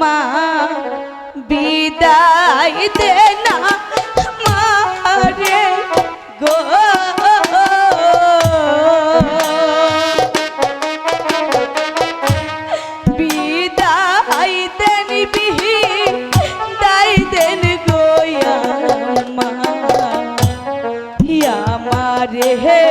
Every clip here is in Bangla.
মা বিদায় দে না মারে গো। বিদায় দেন বিহি দায় দেন গোয়া মা হে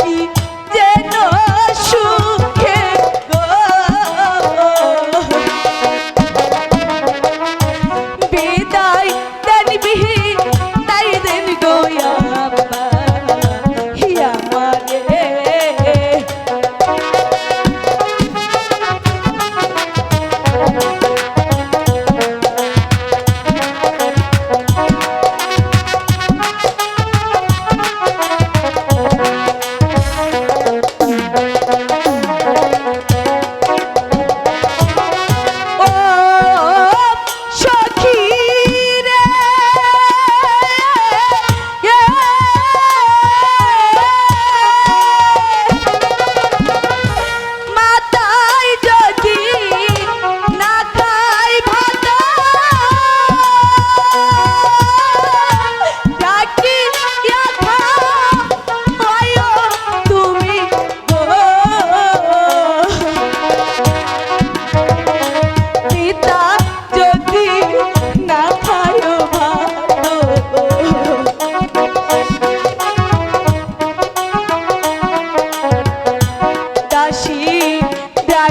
কি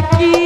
aquí.